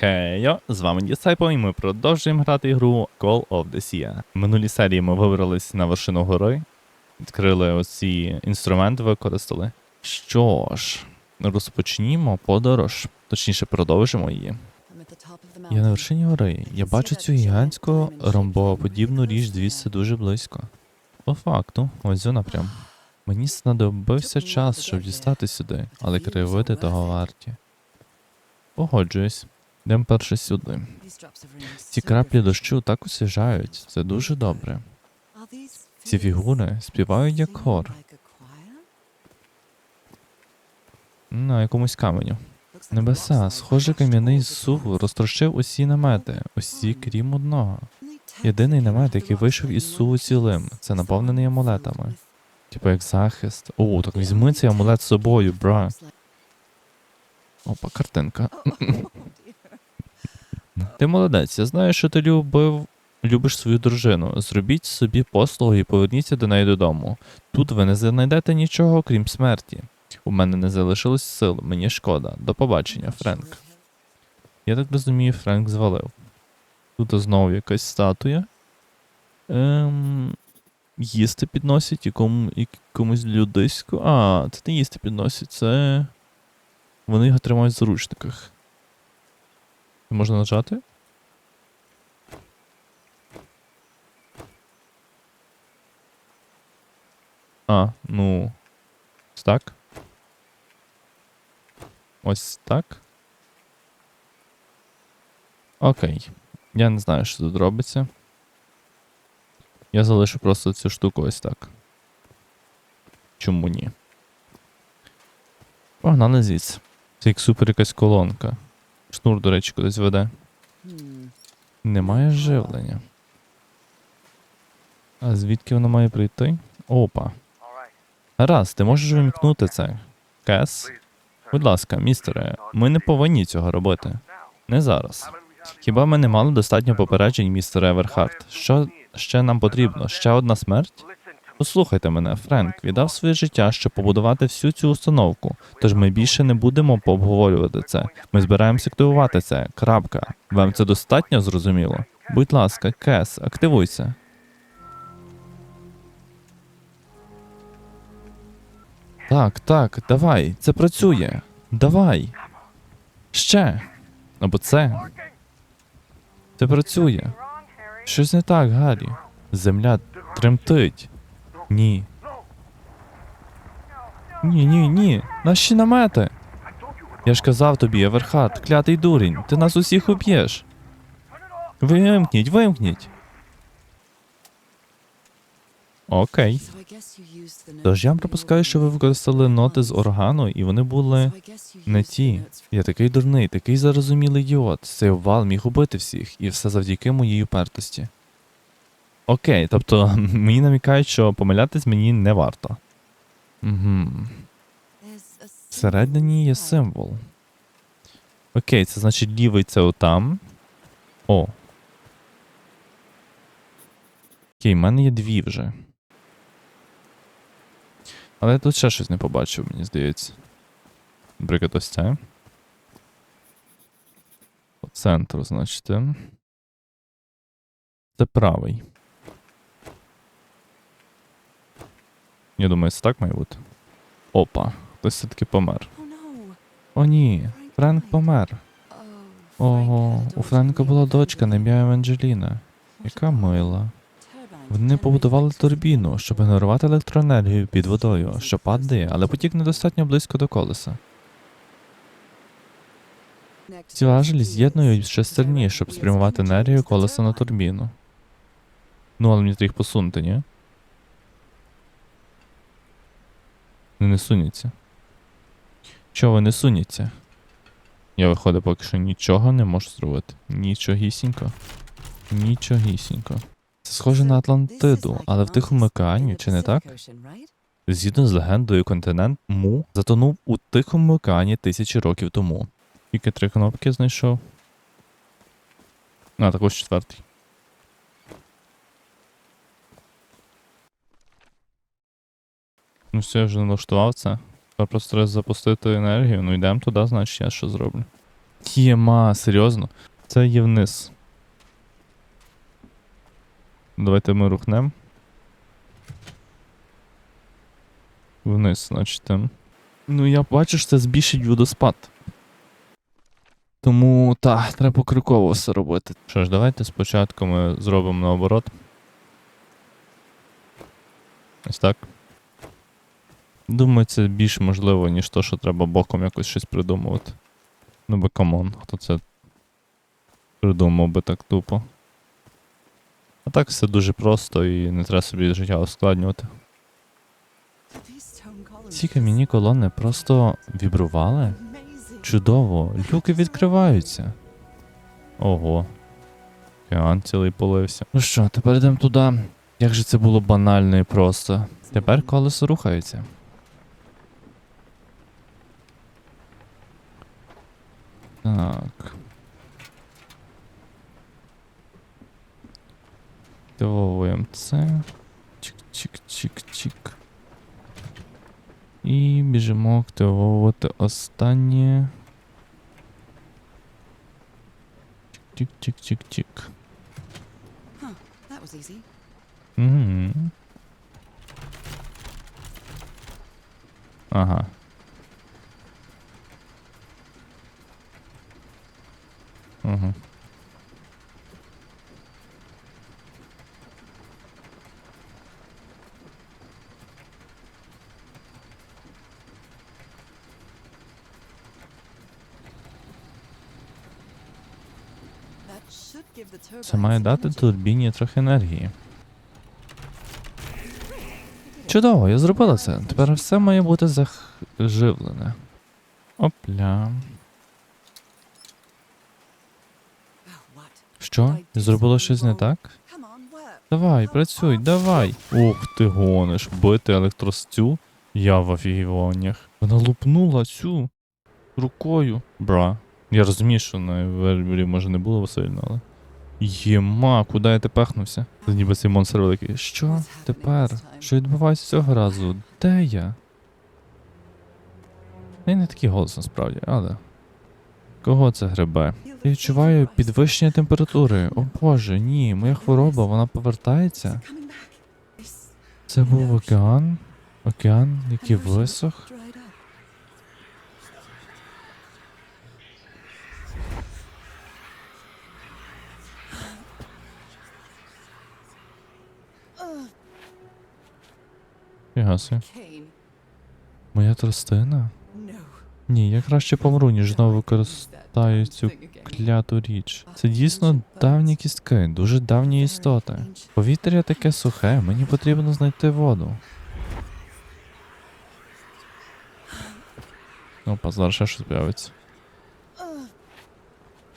Хейо, з вами Дісайпо, і ми продовжуємо грати ігру Call of the Sea. В минулій серії ми вибрались на вершину гори, відкрили оці інструменти, використали. Що ж, розпочнімо подорож, точніше продовжимо її. Я на вершині гори. Я бачу цю гігантську ромбоподібну річ звідси дуже близько. По факту, ось вона прям. Мені знадобився час, щоб дістати сюди, але краєвиди того варті. Погоджуюсь. Йдемо перше сюди. Ці краплі дощу так освіжають. Це дуже добре. Ці фігури співають як хор. На якомусь каменю. Небеса, схоже, кам'яний зсув розтрощив усі намети, усі крім одного. Єдиний намет, який вийшов із суву цілим, це наповнений амулетами. Типу як захист. О, так візьми цей амулет з собою, бра. Опа, картинка. Ти молодець, я знаю, що ти любив. Любиш свою дружину. Зробіть собі послугу і поверніться до неї додому. Тут ви не знайдете нічого, крім смерті. У мене не залишилось сил, мені шкода. До побачення, Френк. Я так розумію, Френк звалив. Тут знову якась статуя. Ем, їсти підносять якому, якомусь людиську. А, це не їсти підносять, це. Вони його тримають в заручниках. Можна нажати? А, ну. Ось так. Ось так. Окей. Я не знаю, що тут робиться. Я залишу просто цю штуку ось так. Чому ні? Погнали звідси. Це як супер якась колонка. Шнур, до речі, кудись веде. Немає живлення. А звідки воно має прийти? Опа. Гаразд, ти можеш вимкнути це. Кес? Будь ласка, містере, ми не повинні цього робити. Не зараз. Хіба ми не мали достатньо попереджень, містер Еверхарт? Що ще нам потрібно? Ще одна смерть? Послухайте мене, Френк віддав своє життя, щоб побудувати всю цю установку. Тож ми більше не будемо пообговорювати це. Ми збираємося активувати це. Крапка. Вам це достатньо зрозуміло? Будь ласка, Кес, активуйся. Так, так, давай, це працює. Давай. Ще. Або це. Це працює. Щось не так, Гаррі. Земля тремтить. Ні. Ні, ні, ні. Наші намети. Я ж казав тобі, Еверхард, клятий дурень, ти нас усіх уб'єш. Вимкніть, вимкніть. Окей. Тож я припускаю, що ви використали ноти з органу, і вони були не ті. Я такий дурний, такий зарозумілий ідіот. Цей обвал міг убити всіх, і все завдяки моїй упертості. Окей, тобто мені намікають, що помилятись мені не варто. Угу. Всередині є символ. Окей, це значить лівий це отам. О. Окей, в мене є дві вже. Але я тут ще щось не побачив, мені здається. Наприклад, ось це. По центру, значить. Це правий. Я думаю, це так має бути. Опа, хтось все-таки помер. О, ні, Френк помер. Ого, у Френка була дочка на ім'я Еванджеліна. Яка мила. Вони побудували турбіну, щоб генерувати електроенергію під водою, що падає, але потік недостатньо близько до колеса. Ці важелі з'єднують шестерні, щоб спрямувати енергію колеса на турбіну. Ну, але мені треба їх посунути, ні? Вони не суняться. Чого ви не суняться? Я виходить, поки що нічого не можу зробити. Нічогісінько. Нічогісінько. Це схоже на Атлантиду, але в Тихому океані, чи не так? Згідно з легендою, континент Му затонув у Тихому океані тисячі років тому. Тільки три кнопки знайшов. А, також четвертий. Ну все, я вже налаштував це. Тепер просто треба запустити енергію. Ну йдемо туди, значить я що зроблю. Єма, серйозно? Це є вниз. Давайте ми рухнемо. Вниз, значить. там. Ну, я бачу, що це збільшить водоспад. Тому так, треба покроково все робити. Що ж, давайте спочатку ми зробимо наоборот. Ось так. Думаю, це більш можливо, ніж то, що треба боком якось щось придумувати. Ну бо камон, хто це придумав би так тупо. А так все дуже просто і не треба собі життя ускладнювати. Ці кам'яні колони просто вібрували. Чудово, люки відкриваються. Ого. Океан цілий полився. Ну що, тепер йдемо туди. Як же це було банально і просто. Тепер колесо рухається. Так. Активовуємо це. Чик-чик-чик-чик. І біжимо активовувати останнє. Угу. Ага. Це має дати турбіні трохи енергії. Чудово, я зробила це. Тепер все має бути заживлене. Опля. Що? Зробила щось не так? Давай, працюй, давай. Ух ти гониш, бити електростю. Я в офігіваннях. Вона лупнула цю рукою. Бра. Я розумію, що на вербері може не було сильно, але. Єма, куди я тепехнувся? Це ніби цей монстр великий. Що тепер? Що відбувається цього разу? Де я? Я не такий голос насправді, але. Кого це гребе? Я відчуваю підвищення температури. О боже, ні, моя хвороба, вона повертається. Це був океан. Океан, який висох. Фігаси. Моя тростина? Ні, я краще помру, ніж знову використаю цю кляту річ. Це дійсно давні кістки, дуже давні істоти. Повітря таке сухе, мені потрібно знайти воду. Опа, зараз ще щось з'явиться.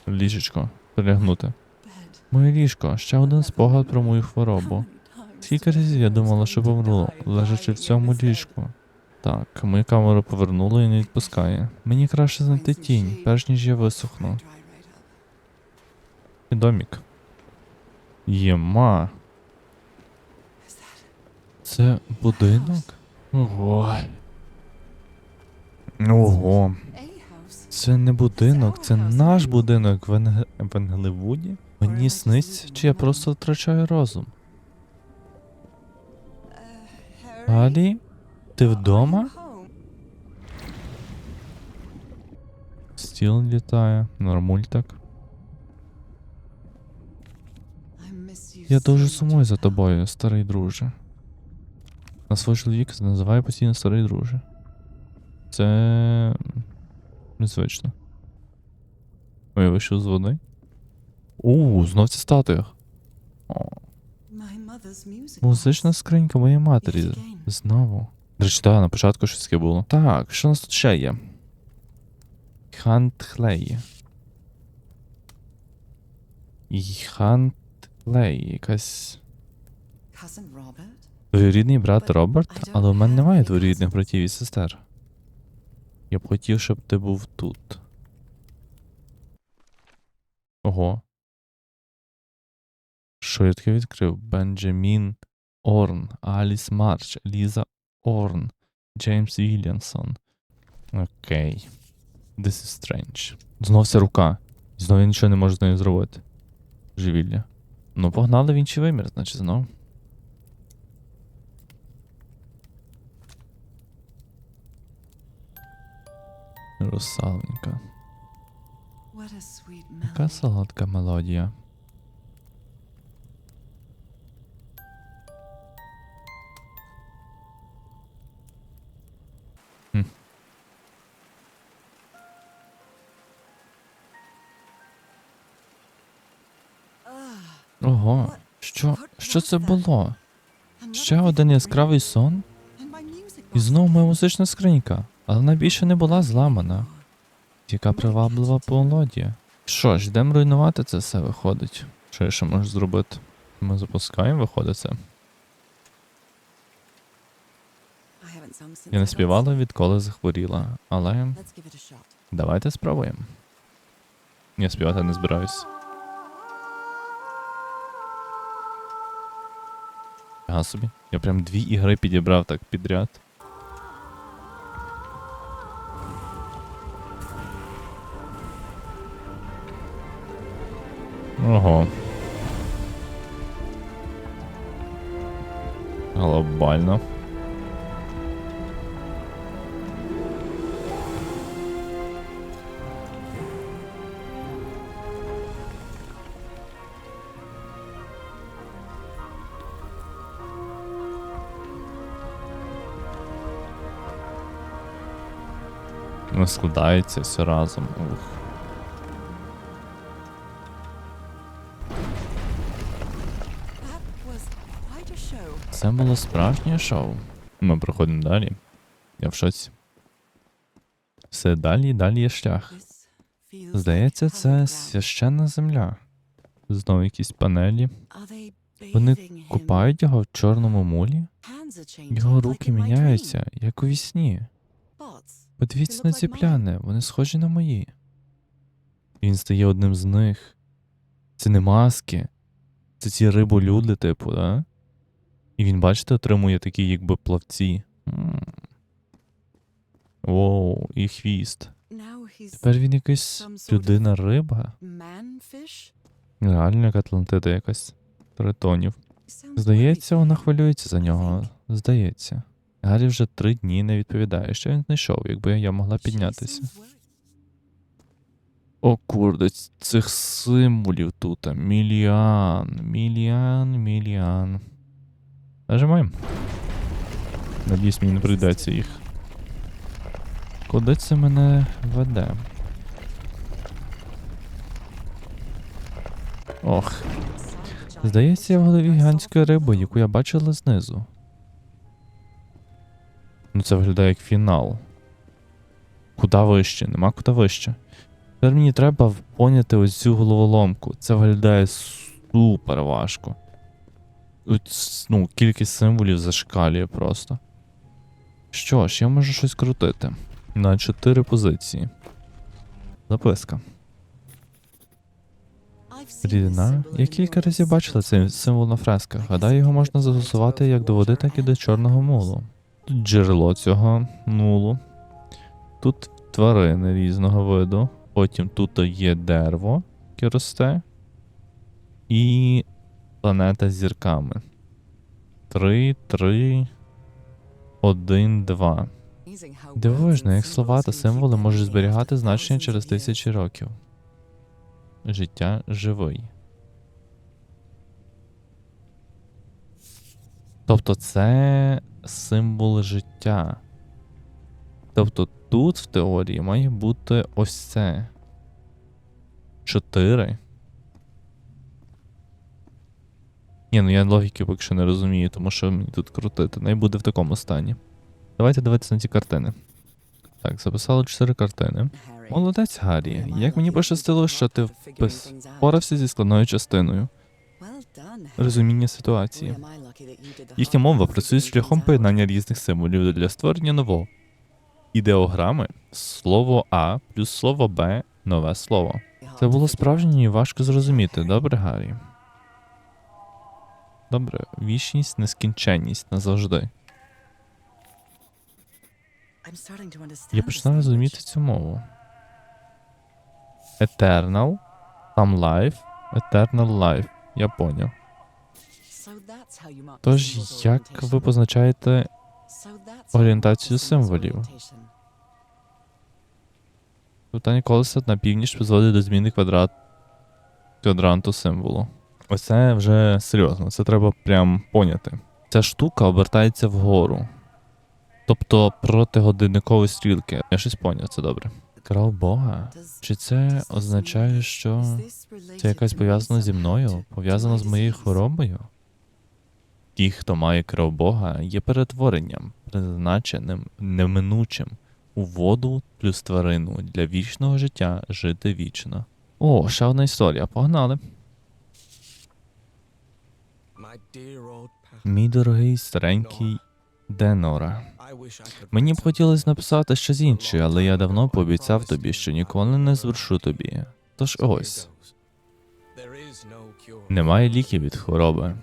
Ліжечко. Перелягнути. Bed. Моє ліжко, ще один спогад про мою хворобу. Скільки разів я думала, що помру, лежачи в цьому ліжку. Так, мою камеру повернули і не відпускає. Мені краще знайти тінь, перш ніж я висохну. І домік. Єма. Це будинок? Ого. Ого. Це не будинок, це наш будинок в, Енг... Мені сниться, чи я просто втрачаю розум. Алі? Ти вдома? Стіл літає, нормуль так. Я дуже сумую за тобою, старий друже. На свого чоловіка називає постійно старий друже. Це. незвично. Ой, вийшов з води. У, знов ця статуя. Музична скринька моєї матері. Знову. До речі, так, на початку щось таке було. Так, що у нас тут ще є? Хантхлей. І Хантлей, якась. Двоюрідний брат Роберт, але в мене немає двоюрідних братів і сестер. Я б хотів, щоб ти був тут. Ого. Що я таке відкрив? Бенджамін Орн, Аліс Марч, Ліза Орн, Джеймс Вільямсон. Окей. This is strange. Знов ця рука. І Знов я нічого не можу з нею зробити. Живілля. Ну, погнали в інший вимір, значить, знов. Русалонька. Яка солодка мелодія. Що, це було? Ще один яскравий сон? І знову моя музична скринька, але вона більше не була зламана. Яка приваблива мелодія. Що ж, йдемо руйнувати це все виходить. Що я ще можу зробити? Ми запускаємо, виходить це. Я не співала відколи захворіла, але давайте спробуємо. Я співати не збираюсь. Ага собі. Я прям дві ігри підібрав так підряд. Ого. Глобально. Ну, складається все разом. Ух. Це було справжнє шоу. Ми проходимо далі. Я в шоці. Все далі і далі є шлях. Здається, це священна земля. Знову якісь панелі. Вони купають його в чорному мулі. Його руки міняються, як у вісні. Подивіться на ці пляни, вони схожі на мої. Він стає одним з них. Це не маски. Це ці риболюди, типу, да? І він, бачите, отримує такі, якби плавці. Воу, і хвіст. Тепер він якийсь людина-риба. man-fish? Реально, як Атлантида якась. Тритонів. Здається, вона хвилюється за нього. Здається. Гаррі вже три дні не відповідає, що він знайшов, якби я могла піднятися. О, курде, цих символів тут. Мільян, мільян, мільян. Нажимаємо. Надіюсь, мені не прийдеться їх. Куди це мене веде? Ох, здається, я в голові гігантської риби, яку я бачила знизу. Ну, це виглядає як фінал. Куда вище? Нема куди вище. Тепер мені треба поняти ось цю головоломку. Це виглядає супер важко. Ну, кількість символів зашкалює просто. Що ж, я можу щось крутити. На 4 позиції. Записка. Рідина. Я кілька разів бачила цей символ на фресках. Гадаю, його можна застосувати як до води, так і до чорного мулу. Тут джерело цього мулу. Тут тварини різного виду. Потім тут є дерево, яке росте. І планета з зірками. Три, три, один, два. Amazing how Дивовижно, words як слова та символи можуть зберігати значення через тисячі років. Життя живий. Тобто це символ життя. Тобто тут в теорії має бути ось це. Чотири. Ні, ну я логіки поки що не розумію, тому що мені тут крутити. Не буде в такому стані. Давайте дивитися на ці картини. Так, записали чотири картини. Молодець, Гаррі. Як мені пощастило, що ти впис- впорався зі складною частиною. Розуміння ситуації. Їхня мова працює шляхом поєднання різних символів для створення нового. Ідеограми слово А плюс слово Б нове слово. Це було справжнє і важко зрозуміти, добре, Гаррі? Добре, вічність, нескінченність назавжди. Я починаю розуміти цю мову. Eternal. Там life. Eternal life. Я поняв. Тож, як ви позначаєте орієнтацію символів? Питання колеса на північ призводить до зміни квадрат квадранту символу. Оце вже серйозно, це треба прям поняти. Ця штука обертається вгору. Тобто проти годинникової стрілки. Я щось поняв, це добре. Кров Бога? Чи це означає, що це якась пов'язана зі мною, пов'язана з моєю хворобою? Ті, хто має кров Бога, є перетворенням, призначеним неминучим у воду плюс тварину для вічного життя жити вічно. О, ще одна історія. Погнали. Мій дорогий старенький Денора. Мені б хотілося написати щось інше, але я давно пообіцяв тобі, що ніколи не звершу тобі. Тож ось, немає ліків від хвороби.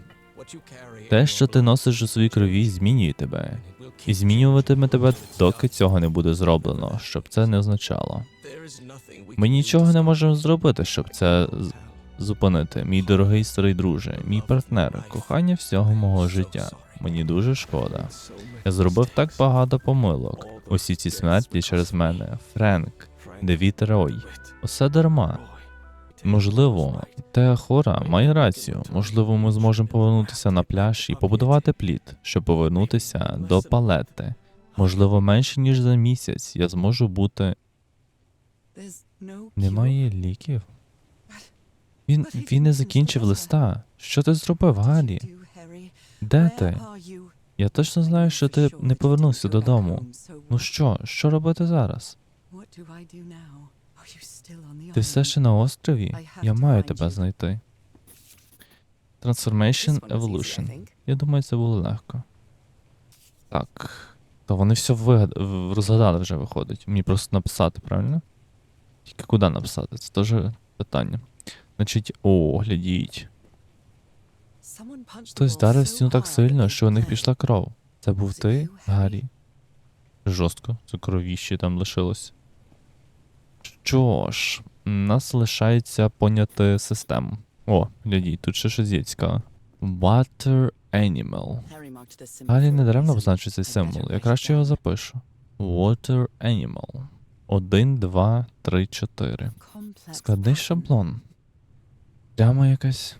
Те, що ти носиш у своїй крові, змінює тебе. І змінюватиме тебе, доки цього не буде зроблено, щоб це не означало. Ми нічого не можемо зробити, щоб це зупинити. Мій дорогий старий друже, мій партнер, кохання всього мого життя. Мені дуже шкода. Я зробив так багато помилок. Усі ці смерті через мене. Френк, Девід Рой. Усе дарма. Можливо, Теохора має рацію. Можливо, ми зможемо повернутися на пляж і побудувати плід, щоб повернутися до палети. Можливо, менше ніж за місяць я зможу бути. Немає ліків. Він він не закінчив листа. Що ти зробив, What Де ти? Я точно знаю, що ти не повернувся додому. Ну що, що робити зараз? Ти все ще на острові? Я маю тебе знайти. Transformation Evolution. Я думаю, це було легко. Так. То вони все вигад... розгадали вже виходить. Мені просто написати, правильно? Тільки куди написати? Це теж питання. Значить, о, глядіть. Хтось вдарив стіну так сильно, що у них пішла кров. Це був ти. Гаррі? Жорстко, це кровіще там лишилось. Що ж, у нас лишається поняти систему. О, глядіть, тут ще щось є цікаве. Water Animal. For не даремно позначив цей символ. Я краще його запишу. Water Animal. 1, 2, 3, 4. Складний шаблон. Прямо якась.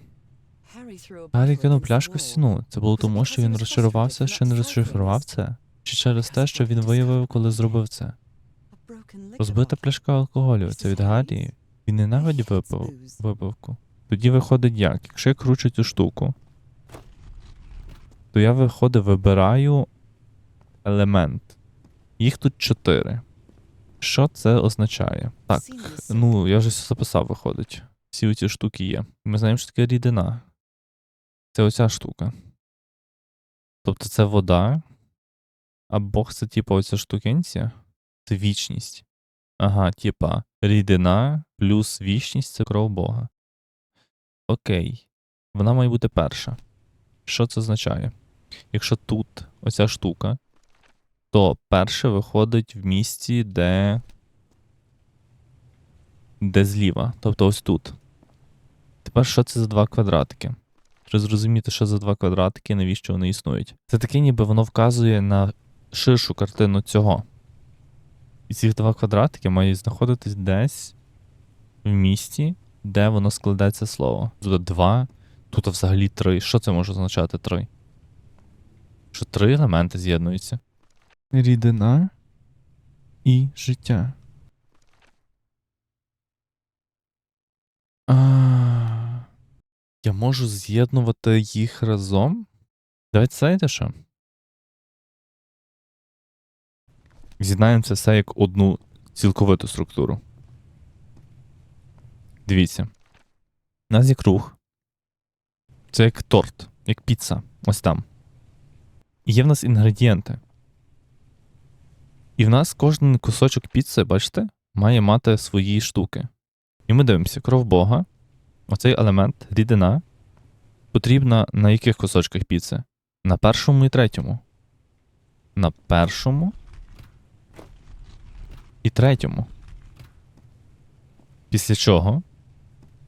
Гаррі кинув пляшку в стіну. Це було тому, що він розчарувався, що не розшифрував це? Чи через те, що він виявив, коли зробив це? Розбита пляшка алкоголю. Це від Гаррі. Він ненавидів випив, випивку. Тоді виходить як? Якщо я кручу цю штуку, то я виходить, вибираю елемент. Їх тут чотири. Що це означає? Так, ну я вже все записав, виходить. Всі ці штуки є. Ми знаємо, що таке рідина. Це оця штука. Тобто це вода, а Бог це типа оця штукенція. Це вічність. Ага, типа рідина плюс вічність це кров Бога. Окей. Вона має бути перша. Що це означає? Якщо тут оця штука, то перше виходить в місці, де. Де зліва. Тобто ось тут. Тепер що це за два квадратики? Треба зрозуміти, що за два квадратики, навіщо вони існують. Це таке, ніби воно вказує на ширшу картину цього. І ці два квадратики мають знаходитись десь в місці, де воно складеться слово. Тут два, тут взагалі три. Що це може означати три? Що три елементи з'єднуються. Рідина і життя. А, я можу з'єднувати їх разом? Давайте знаєте що? З'єднаємо це все як одну цілковиту структуру. Дивіться. У нас є круг. Це як торт, як піца. Ось там. І є в нас інгредієнти. І в нас кожен кусочок піци, бачите, має мати свої штуки. І ми дивимося, кров Бога, оцей елемент, рідина, потрібна на яких кусочках піци? На першому і третьому. На першому і третьому. Після чого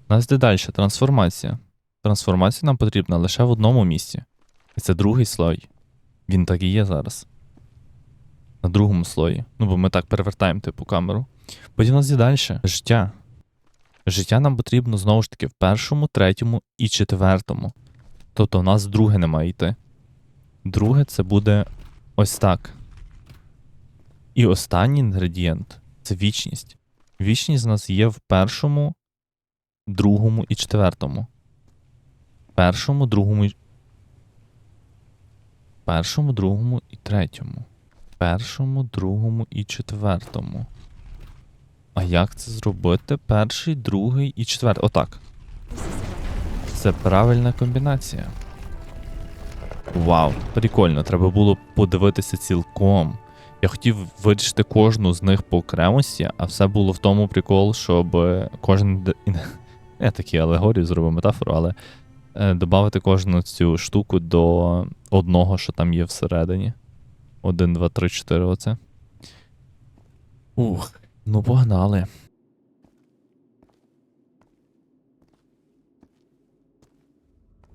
у нас йде далі трансформація. Трансформація нам потрібна лише в одному місці. І це другий слой. Він так і є зараз. На другому слої. Ну, бо ми так перевертаємо типу камеру. Потім у нас є далі життя. Життя нам потрібно знову ж таки в першому, третьому і четвертому. Тобто у нас друге не має йти. Друге це буде ось так. І останній інгредієнт це вічність. Вічність у нас є в першому, другому і четвертому. Першому, другому і. Першому, другому і третьому. Першому, другому і четвертому. А як це зробити? Перший, другий і четвертий. Отак. Це правильна комбінація. Вау, прикольно, треба було подивитися цілком. Я хотів вирішити кожну з них по окремості, а все було в тому прикол, щоб е, кожен. Я такі алегорії зробив метафору, але е, додати кожну цю штуку до одного, що там є всередині. Один, два, три, чотири, оце. Ух, ну погнали.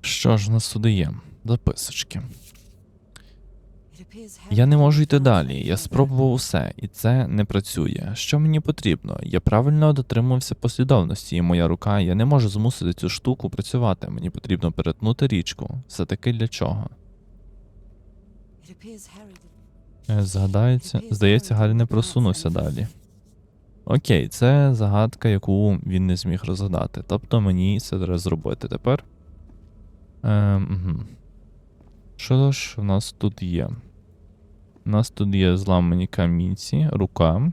Що ж нас туди є? Записочки. Я не можу йти далі. Я спробував усе, і це не працює. Що мені потрібно? Я правильно дотримувався послідовності, і моя рука, я не можу змусити цю штуку працювати. Мені потрібно перетнути річку. Все таки для чого? Е, Згадається, здається, Гаррі не просунувся далі. Окей, це загадка, яку він не зміг розгадати. Тобто мені це треба зробити тепер. Ем, угу. Що ж в нас тут є? У нас тут є зламані камінці, рука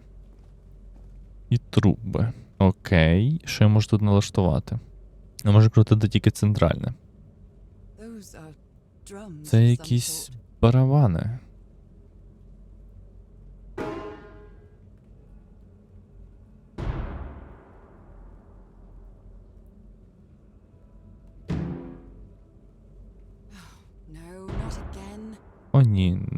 і труби. Окей. Що я можу тут налаштувати? Я можу крутити тільки центральне. Це якісь барабани.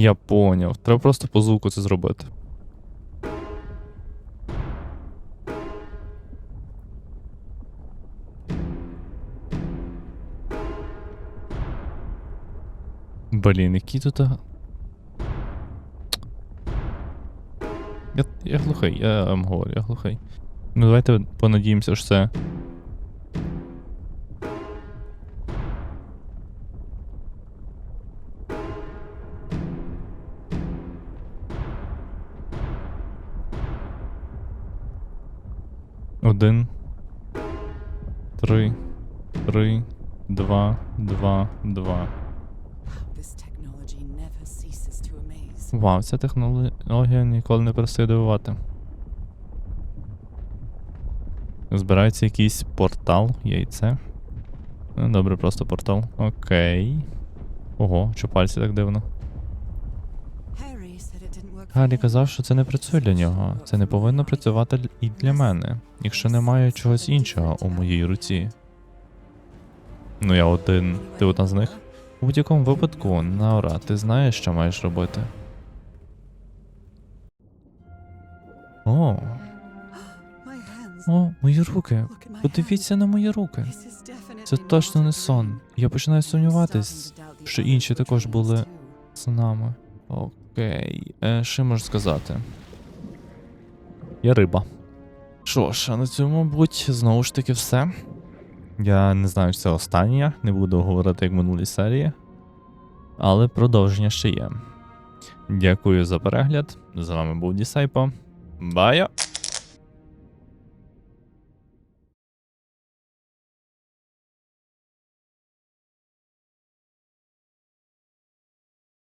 Я поняв. Треба просто по звуку це зробити. Блін, який тут. Я, я глухий, я вам говорю, я глухий. Ну давайте понадіємося, що це. Один. Три. Три. Два. Два. Два. Вау, ця технологія ніколи не перестає дивувати. Збирається якийсь портал, яйце. Ну, добре, просто портал. Окей. Ого, що пальці так дивно. Гаррі казав, що це не працює для нього. Це не повинно працювати і для мене, якщо немає чогось іншого у моїй руці. Ну я один. Ти одна з них? У будь-якому випадку, Наура, ти знаєш, що маєш робити. О, о, мої руки. Подивіться на мої руки. Це точно не сон. Я починаю сумніватись що інші також були з нами. Окей. Е, що можу сказати? Я риба. Що ж, а на цьому, мабуть, знову ж таки все. Я не знаю, чи це останнє, не буду говорити як в минулій серії. Але продовження ще є. Дякую за перегляд. З вами був Дісайпо. Бая!